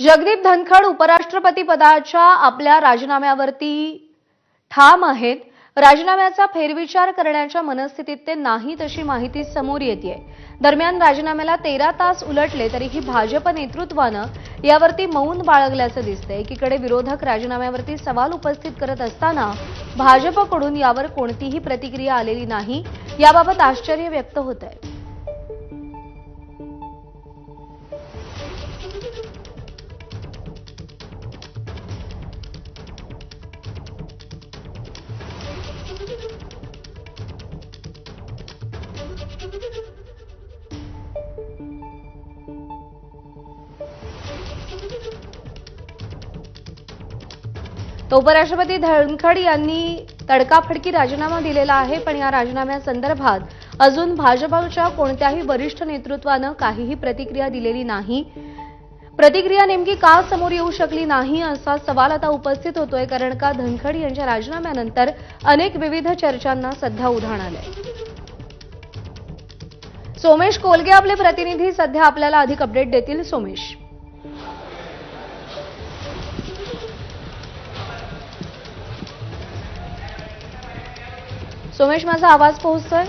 जगदीप धनखड उपराष्ट्रपती पदाच्या आपल्या राजीनाम्यावरती ठाम आहेत. राजीनाम्याचा फेरविचार करण्याच्या मनस्थितीत ते नाहीत अशी माहिती समोर येते दरम्यान राजीनाम्याला तेरा तास उलटले तरीही भाजप नेतृत्वानं यावरती मौन बाळगल्याचं दिसतंय. एकीकडे विरोधक राजीनाम्यावरती सवाल उपस्थित करत असताना भाजपकडून यावर कोणतीही प्रतिक्रिया आलेली नाही. याबाबत आश्चर्य व्यक्त होत आहे तर उपराष्ट्रपती धनखड यांनी तडकाफडकी राजीनामा दिलेला आहे पण या राजीनाम्यासंदर्भात अजून भाजपच्या कोणत्याही वरिष्ठ नेतृत्वानं काहीही प्रतिक्रिया दिलेली नाही. प्रतिक्रिया नेमकी का समोर येऊ शकली नाही असा सवाल आता उपस्थित होतोय कारण का धनखड यांच्या राजीनाम्यानंतर अनेक विविध चर्चांना सध्या उधाण आलंय. सोमेश कोलगे आपले प्रतिनिधी सध्या आपल्याला अधिक अपडेट देतील सोमेश. सोमेश माझा आवाज पोहोचतोय?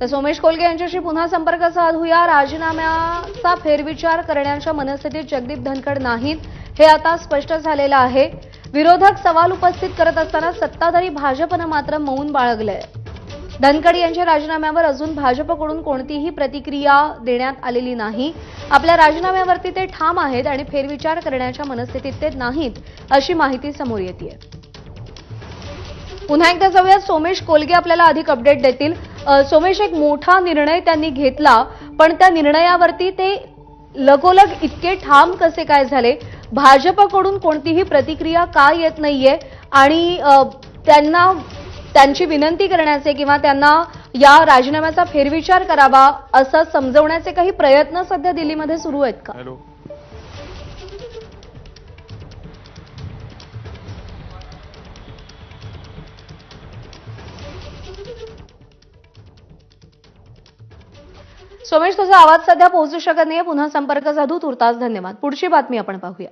तर सोमेश कोलगे यांच्याशी पुन्हा संपर्क साधूया. राजीनाम्याचा फेरविचार करण्याच्या मनस्थितीत जगदीप धनखड नाहीत हे आता स्पष्ट झालेलं आहे. विरोधक सवाल उपस्थित करत असताना सत्ताधारी भाजपनं मात्र मौन बाळगलंय. धनखड यांच्या राजीनाम्यावर अजून भाजपकडून कोणतीही प्रतिक्रिया देण्यात आलेली नाही. आपल्या राजीनाम्यावरती ते ठाम आहेत आणि फेरविचार करण्याच्या मनस्थितीत ते नाहीत अशी माहिती समोर येते पुन्हा एकदा जाऊयात. सोमेश कोलगे आपल्याला अधिक अपडेट देतील. सोमेश एक मोठा निर्णय त्यांनी घेतला पण त्या निर्णयावरती ते लगोलग इतके ठाम कसे काय झाले? भाजपकडून कोणतीही प्रतिक्रिया का येत नाहीये आणि त्यांना त्यांची विनंती करण्याचे किंवा त्यांना या राजीनाम्याचा फेरविचार करावा असं समजवण्याचे काही प्रयत्न सध्या दिल्लीमध्ये सुरू आहेत का? सोमेश तुझा आवाज सध्या पोहोचू शकत नाहीये. पुन्हा संपर्क साधू. तुर्तास धन्यवाद. पुढची बातमी आपण पाहूया.